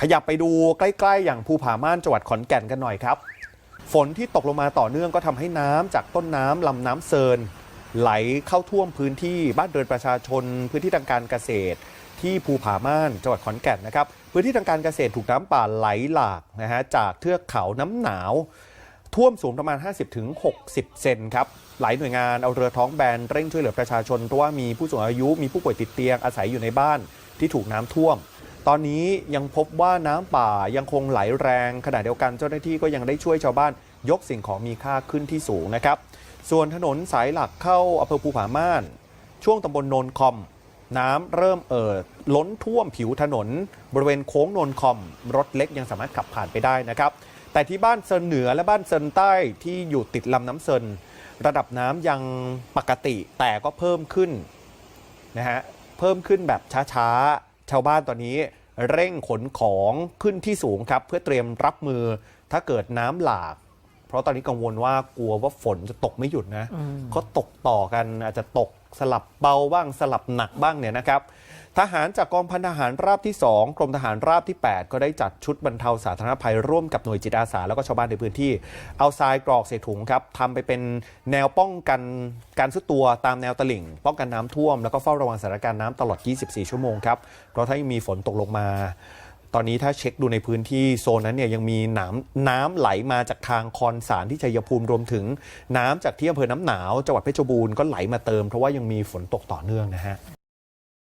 ขยับไปดูใกล้ ๆ อย่างภูผาม่านจังหวัดขอนแก่นกันหน่อยครับ ฝนที่ตกลงมาต่อเนื่องก็ทำให้น้ำจากต้นน้ำลำน้ำเซิน ไหลเข้าท่วมพื้นที่บ้านเรือนประชาชน พื้นที่ทางการเกษตร ที่ภูผาม่านจังหวัดขอนแก่นนะครับพื้นที่ทางการเกษตรถูกน้ำป่าไหลหลากนะฮะจากเทือกเขาน้ำหนาว ท่วมสูงประมาณ 50-60 เซนครับหลายหน่วยงานเอาเรือท้องแบนเร่งช่วยเหลือประชาชนเพราะว่ามีผู้สูงอายุมีผู้ป่วยติดเตียงอาศัยอยู่ในบ้านที่ถูกน้ำท่วม ตอนนี้ยังพบว่าน้ำป่ายังคงไหลแรง ขณะเดียวกันเจ้าหน้าที่ก็ยังได้ช่วยชาวบ้าน ยกสิ่งของมีค่าขึ้นที่สูงนะครับ ส่วนถนนสายหลักเข้าอำเภอภูผาม่าน ช่วงตำบลโนนคอม น้ำเริ่มเอ่อล้นท่วมผิวถนน บริเวณโค้งโนนคอม รถเล็กยังสามารถขับผ่านไปได้นะครับ แต่ที่บ้านเซินเหนือและบ้านเซินใต้ที่อยู่ติดลำน้ำเซินระดับน้ำยังปกติแต่ก็เพิ่มขึ้นนะฮะเพิ่มขึ้นแบบช้าๆ ชาวบ้านตอนนี้ เร่งขนของขึ้นที่สูงครับ เพื่อเตรียมรับมือถ้าเกิดน้ำหลาก เพราะตอนนี้กังวลว่ากลัวว่าฝนจะตกไม่หยุดนะเขาตกต่อกันอาจจะตกสลับเบาบ้างสลับหนักบ้างเนี่ยนะครับ ทหารจากกองพันทหารราบที่ 2 กรมทหารราบที่ 8 ก็ได้จัดชุดบรรเทาสาธารณภัยร่วมกับหน่วยจิตอาสา แล้วก็ชาวบ้านในพื้นที่ เอาทรายกรอกใส่ถุงครับทำไปเป็นแนวป้องกันการซุดตัวตามแนวตลิ่ง ป้องกันน้ำท่วม แล้วก็เฝ้าระวังสถานการณ์น้ำตลอด 24 ชั่วโมงครับ เพราะถ้ายังมีฝนตกลงมา ตอนนี้ถ้าเช็คดูในพื้นที่โซนนั้นเนี่ยยังมีน้ำน้ำไหลมาจากทางคอนสารที่ชัยภูมิรวมถึง น้ำจากที่อำเภอน้ำหนาวจังหวัดเพชรบูรณ์ก็ไหลมาเติมเพราะว่ายังมีฝนตกต่อเนื่องนะฮะ